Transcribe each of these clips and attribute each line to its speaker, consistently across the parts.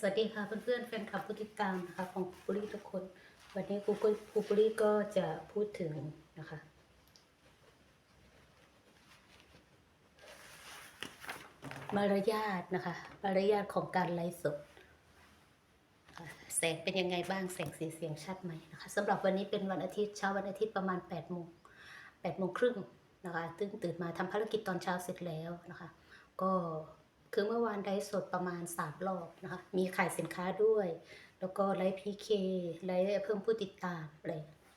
Speaker 1: สวัสดีค่ะเพื่อนๆแฟนคลับผู้ติดตามนะคะของคูปุริทุกคน วันนี้ครูก็ครูปุริก็จะพูดถึงนะคะ มารยาทนะคะ มารยาทของการไลฟ์สดแสงเป็นยังไงบ้างแสงสีเสียงชัดไหมนะคะสำหรับวันนี้เป็นวันอาทิตย์เช้าวันอาทิตย์ประมาณ8ปดโมงแปดโมงครึ่งนะคะตึงตื่นมาทำภารกิจตอนเช้าเสร็จแล้วนะคะ ก็ คือเมื่อวานไลฟ์สดประมาณสามรอบนะคะ มีขายสินค้าด้วย แล้วก็ไลฟ์พีเคไลฟ์เพิ่มผู้ติดตามอะไร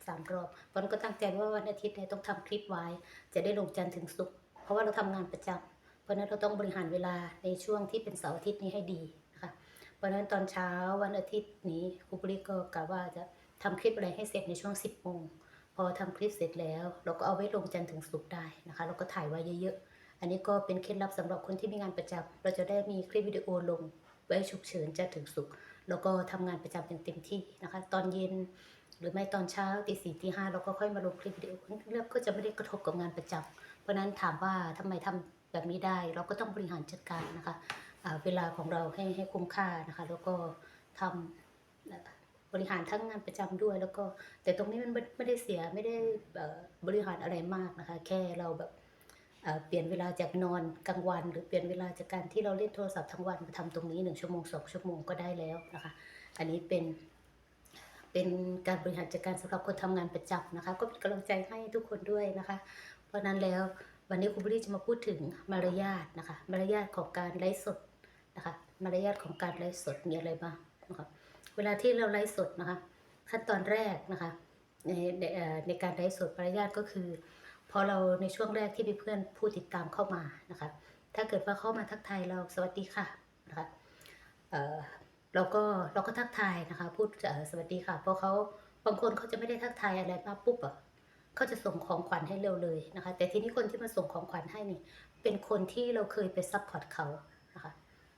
Speaker 1: สามรอบวันก็ตั้งใจว่าวันอาทิตย์เนี่ยต้องทำคลิปไว้ จะได้ลงจันทร์ถึงศุกร์เพราะว่าเราทำงานประจำเพราะนั้นเราต้องบริหารเวลาในช่วงที่เป็นเสาร์อาทิตย์นี้ให้ดีนะคะเพราะนั้นตอนเช้าวันอาทิตย์นี้ครูปริก็กะว่าจะทำคลิปอะไรให้เสร็จในช่วง 10โมงพอทำคลิปเสร็จแล้ว เราก็เอาไว้ลงจันทร์ถึงศุกร์ได้นะคะ เราก็ถ่ายไว้เยอะๆ อันนี้ก็เป็นเคล็ดลับสำหรับคนที่มีงานประจำเราจะได้มีคลิปวิดีโอลงไว้ฉุกเฉินจันทร์ถึงศุกแล้วก็ทำงานประจำอย่างเต็มที่นะคะ ตอนเย็นหรือไม่ตอนเช้าตีสี่ตีห้าเราก็ค่อยมาลงคลิปวิดีโอเรื่องก็จะไม่ได้กระทบกับงานประจำเพราะฉะนั้นถามว่าทำไมทำแบบนี้ได้ เราก็ต้องบริหารจัดการนะคะเวลาของเราให้ให้คุ้มค่านะคะ แล้วก็ทำบริหารทั้งงานประจำด้วย แล้วก็แต่ตรงนี้มันไม่ได้เสียไม่ได้บริหารอะไรมากนะคะ แค่เราแบบ เปลี่ยนเวลาจากนอนกลางวัน หรือเปลี่ยนเวลาจากการที่เราเล่นโทรศัพท์ทั้งวันมาทำตรงนี้หนึ่งชั่วโมงสองชั่วโมงก็ได้แล้วนะคะอันนี้เป็นเป็นการบริหารจัดการสำหรับคนทำงานประจำนะคะ ก็เป็นกำลังใจให้ทุกคนด้วยนะคะ เพราะนั้นแล้ววันนี้คุณบุรีจะมาพูดถึงมารยาทนะคะ มารยาทของการไลฟ์สดนะคะ มารยาทของการไลฟ์สดมีอะไรบ้างนะคะเวลาที่เราไลฟ์สดนะคะ ขั้นตอนแรกนะคะในในในการไลฟ์สดมารยาทก็คือ พอเราในช่วงแรกที่มีเพื่อนผู้ติดตามเข้ามานะคะ ถ้าเกิดว่าเข้ามาทักทายเราสวัสดีค่ะนะคะเออเราก็เราก็ทักทายนะคะ พูดสวัสดีค่ะ เพราะเขาบางคนเขาจะไม่ได้ทักทายอะไรมาปุ๊บอะเขาจะส่งของขวัญให้เร็วเลยนะคะ แต่ทีนี้คนที่มาส่งของขวัญให้นี่ เป็นคนที่เราเคยไปซัพพอร์ตเขานะคะ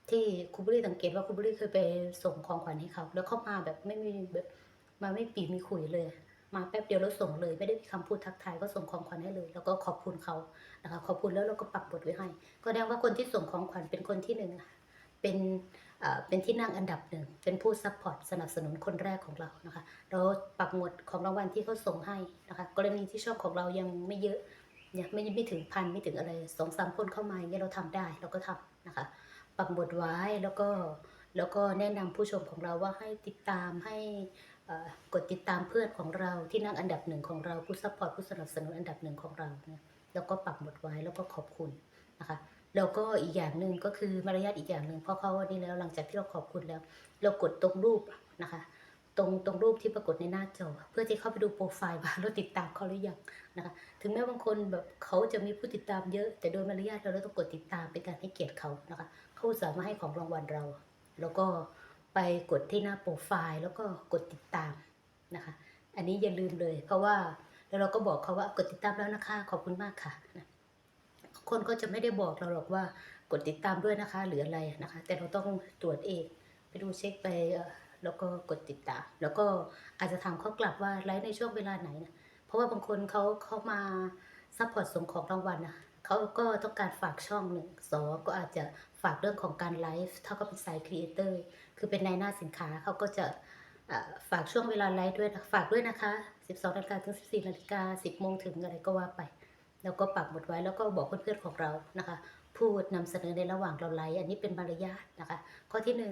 Speaker 1: ที่ครูบุรีสังเกตว่าครูบุรีเคยไปส่งของขวัญให้เขา แล้วเขามาแบบไม่มีแบบมาไม่ปีมีขุยเลย มาแป๊บเดียวแล้วส่งเลย ไม่ได้มีคำพูดทักทายก็ส่งของขวัญให้เลย แล้วก็ขอบคุณเขานะคะขอบคุณแล้วเราก็ปักบทไว้ให้ ก็แสดงว่าคนที่ส่งของขวัญเป็นคนที่หนึ่งเป็นเป็นที่นั่งอันดับหนึ่ง เป็นผู้ซัพพอร์ตสนับสนุนคนแรกของเรานะคะเราปักหมดของรางวัลที่เขาส่งให้นะคะกรณีที่ชอบของเรายังไม่เยอะเนี่ยไม่ไม่ถึงพันไม่ถึงอะไรสองสามคนเข้ามาอย่างเงี้ยเราทำได้เราก็ทำนะคะปักหมดไว้แล้วก็ แล้วก็แนะนำผู้ชมของเราว่าให้ติดตามให้กดติดตามเพื่อนของเราที่นั่งอันดับหนึ่งของเราผู้ซัพพอร์ตผู้สนับสนุนอันดับหนึ่งของเรานี่ยแล้วก็ปักหมุดไว้แล้วก็ขอบคุณนะคะแล้วก็อีกอย่างหนึ่งก็คือมารยาทอีกอย่างหนึ่งพราะเขาวันนี้แล้วหลังจากที่เราขอบคุณแล้ว เรากดตรงรูปนะคะ ตรงตรงรูปที่ปรากฏในหน้าจอ เพื่อที่เข้าไปดูโปรไฟล์ว่าเราติดตามเขาหรือยังนะคะ ถึงแม้บางคนแบบเขาจะมีผู้ติดตามเยอะ แต่โดยมารยาทเราเราต้องกดติดตามเป็นการให้เกียรติเขานะคะเขาสาห์มาให้ของรางวัลเรา แล้วก็ไปกดที่หน้าโปรไฟล์ แล้วก็กดติดตามนะคะ อันนี้อย่าลืมเลย เพราะว่าแล้วเราก็บอกเขาว่ากดติดตามแล้วนะคะ ขอบคุณมากค่ะนะคนก็จะไม่ได้บอกเราหรอกว่ากดติดตามด้วยนะคะ หรืออะไรนะคะ แต่เราต้องตรวจเองไปดูเช็คไปแล้วก็กดติดตาม แล้วก็อาจจะถามเขากลับว่าไลฟ์ในช่วงเวลาไหนนะเพราะว่าบางคนเขาเขามาซัพพอร์ตส่งของรางวัลนะ เขาก็ต้องการฝากช่องหนึ่งสองก็อาจจะฝากเรื่องของการไลฟ์ถ้าเขาเป็นสายครีเอเตอร์คือเป็นนายหน้าสินค้าเขาก็จะฝากช่วงเวลาไลฟ์ด้วยฝากด้วยนะคะ 12นาฬิกาถึง 14นาฬิกา10โมงถึงอะไรก็ว่าไป แล้วก็ปักหมดไว้แล้วก็บอกเพื่อนๆของเรานะคะ พูดนำเสนอในระหว่างเราไลฟ์อันนี้เป็นมารยาทนะคะ ข้อที่หนึ่ง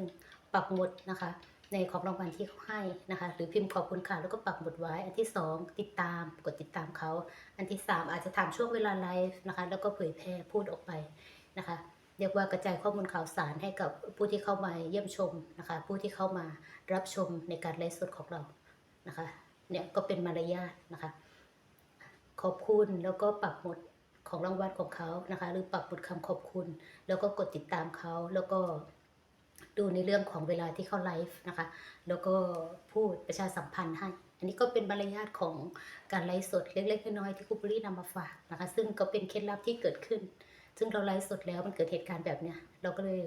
Speaker 1: ปักหมดนะคะ ในของรางวัลที่เขาให้นะคะ หรือพิมพ์ขอบคุณค่ะแล้วก็ปักหมุดไว้ อันที่สองติดตามกดติดตามเขา อันที่สามอาจจะถามช่วงเวลาไลฟ์นะคะ แล้วก็เผยแพร่พูดออกไปนะคะเรียกว่ากระจายข้อมูลข่าวสารให้กับผู้ที่เข้ามาเยี่ยมชมนะคะ ผู้ที่เข้ามารับชมในการไลฟ์สดของเรานะคะเนี่ยก็เป็นมารยาทนะคะ ขอบคุณแล้วก็ปักหมุดของรางวัลของเขานะคะ หรือปักหมุดคำขอบคุณ แล้วก็กดติดตามเขาแล้วก็ ดูในเรื่องของเวลาที่เขาไลฟ์นะคะ แล้วก็พูดประชาสัมพันธ์ให้ อันนี้ก็เป็นมารยาทของการไลฟ์สดเล็กๆน้อยๆที่ครูปุรีนำมาฝากนะคะ ซึ่งก็เป็นเคล็ดลับที่เกิดขึ้น ซึ่งเราไลฟ์สดแล้วมันเกิดเหตุการณ์แบบเนี้ยเราก็เลย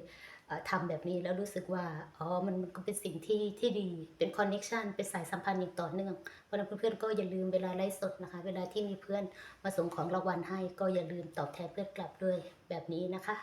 Speaker 1: เอ่อทำแบบนี้แล้วรู้สึกว่าอ๋อมันมันก็เป็นสิ่งที่ที่ดีเป็นคอนเน็ชันเป็นสายสัมพันธ์อย่างต่อเนื่องเพราะฉะนั้นเพื่อนๆก็อย่าลืมเวลาไลฟ์สดนะคะ เวลาที่มีเพื่อนมาส่งของรางวัลให้ก็อย่าลืมตอบแทนเพื่อนกลับด้วยแบบนี้นะคะ